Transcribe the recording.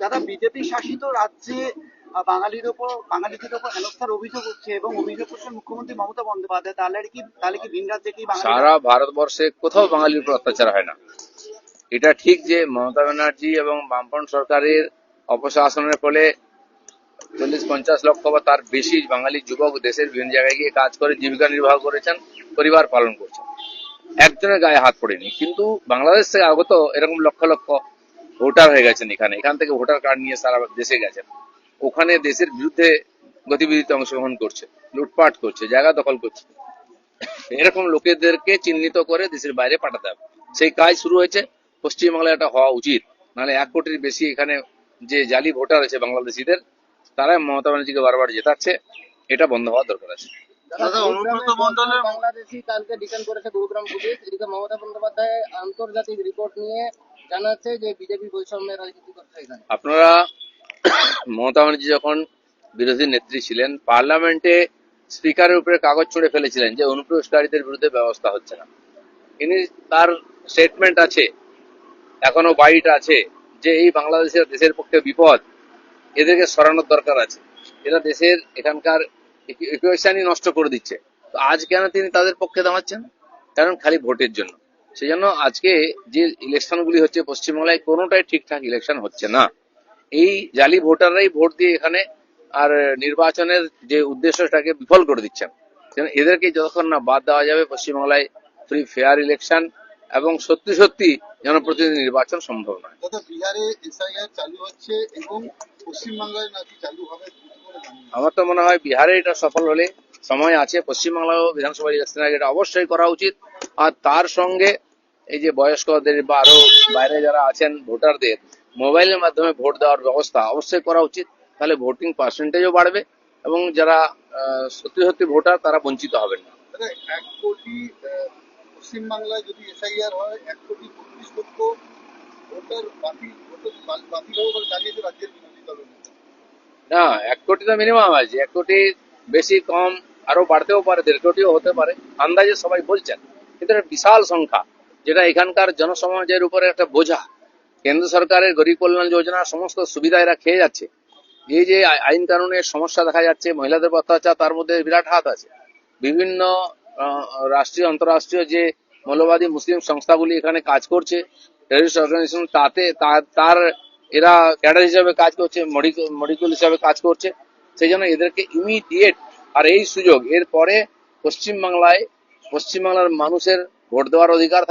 দাদা, বিজেপি শাসিত রাজ্যে বাঙালির ওপর, বাঙালিদের ওপর হেনস্থার অভিযোগ উঠছে এবং অভিযোগ করছেন মুখ্যমন্ত্রী মমতা বন্দ্যোপাধ্যায়। তাহলে কি তাহলে কি ভিন রাজ্যে কি সারা ভারতবর্ষে কোথাও বাঙালির উপর অত্যাচার হয় না। এটা ঠিক যে মমতা ব্যানার্জি এবং বামপন্থ সরকারের অপশাসনের ফলে চল্লিশ, পঞ্চাশ লক্ষ বা তার বেশি বাঙালি যুবক দেশের বিভিন্ন জায়গায় গিয়ে কাজ করে, জীবিকা নির্বাহ করেছেন, পরিবার পালন করছেন। একজনের গায়ে হাত পড়েনি, কিন্তু বাংলাদেশ থেকে আগত এরকম লক্ষ লক্ষ ভোটার হয়ে গেছেন এখানে। এখান থেকে ভোটার কার্ড নিয়ে সারা দেশে গেছেন। ওখানে দেশের বিরুদ্ধে গতিবিধিতে অংশগ্রহণ করছে লুটপাট করছে জায়গা দখল করছে। এরকম লোকেদেরকে চিহ্নিত করে দেশের বাইরে পাঠাতে হবে। সেই কাজ শুরু হয়েছে। পশ্চিমবাংলায় এটা হওয়া উচিত। নাহলে এক কোটির বেশি এখানে যে জালি ভোটার আছে বাংলাদেশিদের তারা মমতা ব্যানার্জিকে বারবার জেতাচ্ছে। এটা বন্ধ হওয়া দরকার আছে। বাংলাদেশি কালকে ডিটেন করেছে গুরুগ্রাম পুলিশ। এদিকে মমতা বন্দ্যোপাধ্যায় আন্তর্জাতিক রিপোর্ট নিয়ে যে বিজেপি বৈষম্যের আপনারা মমতা ব্যানার্জি যখন বিরোধী নেত্রী ছিলেন, পার্লামেন্টে স্পিকারের উপরে কাগজ ছুঁড়ে ফেলেছিলেন যে অনুপ্রবেশকারীদের বিরুদ্ধে ব্যবস্থা হচ্ছে না। তিনি তার স্টেটমেন্ট আছে, এখনও বাইট আছে যে এই বাংলাদেশের দেশের পক্ষে বিপদ, এদেরকে সরানোর দরকার আছে। এরা দেশের এখানকার নষ্ট করে দিচ্ছে। তো আজ কেন তিনি তাদের পক্ষে দাঁড়াচ্ছেন? কারণ খালি ভোটের জন্য। সেই জন্য আজকে যে ইলেকশনগুলি হচ্ছে পশ্চিমবাংলায় কোনোটাই ঠিকঠাক ইলেকশন হচ্ছে না। এই জালি ভোটাররাই ভোট দিয়ে এখানে আর নির্বাচনের যে উদ্দেশ্যটাকে বিফল করে দিচ্ছেন। এদেরকে যতক্ষণ না বাদ দেওয়া যাবে পশ্চিমবাংলায় ফ্রি ফেয়ার ইলেকশন এবং সত্যি সত্যি জনপ্রতিনিধি নির্বাচন সম্ভব নয়। বিহারে এসআইআর চালু হচ্ছে এবং পশ্চিমবাংলায় নাকি চালু হবে? আমার তো মনে হয় বিহারে এটা সফল হলে সময় আছে। পশ্চিমবাংলাও বিধানসভা ইলেকশনের আগে এটা অবশ্যই করা উচিত। আর তার সঙ্গে এই যে বয়স্কদের বা আরও বাইরে যারা আছেন ভোটারদের মোবাইলের মাধ্যমে ভোট দেওয়ার ব্যবস্থা অবশ্যই করা উচিত। তাহলে ভোটিং পার্সেন্টেজও বাড়বে এবং যারা সত্যি সত্যি ভোটার তারা বঞ্চিত হবেন না। এক কোটি পশ্চিমবাংলায় যদি এসআইআর হয় এক কোটি বত্রিশ লক্ষ ভোটার বাতিল ভোটার বাতিল হবে বলে জানিয়েছে রাজ্যের বিরোধী দলের না এক কোটি তো মিনিমাম আছে। এক কোটি বেশি কম আরও বাড়তেও পারে দেড় কোটিও হতে পারে। আন্দাজে সবাই বলছেন। কিন্তু এটা বিশাল সংখ্যা, যেটা এখানকার জনসমাজের উপরে একটা বোঝা। কেন্দ্র সরকারের গরিব কল্যাণ যোজনা সমস্ত সুবিধা এরা খেয়ে যাচ্ছে। এই যে আইন কানুনের সমস্যা দেখা যাচ্ছে, মহিলাদের অত্যাচার তার মধ্যে বিরাট হাত আছে। বিভিন্ন রাষ্ট্রীয়, আন্তরাষ্ট্রীয় যে মৌলবাদী মুসলিম সংস্থাগুলি এখানে কাজ করছে টেরিস্ট অর্গানাইজেশন তাতে তার এরা ক্যাডার হিসাবে কাজ করছে মডিকুল হিসাবে কাজ করছে। সেই জন্য এদেরকে ইমিডিয়েট আর এই সুযোগ এর পরে পশ্চিমবাংলায় পশ্চিমবাংলার মানুষের ভোট দেওয়ার অধিকার থাকে।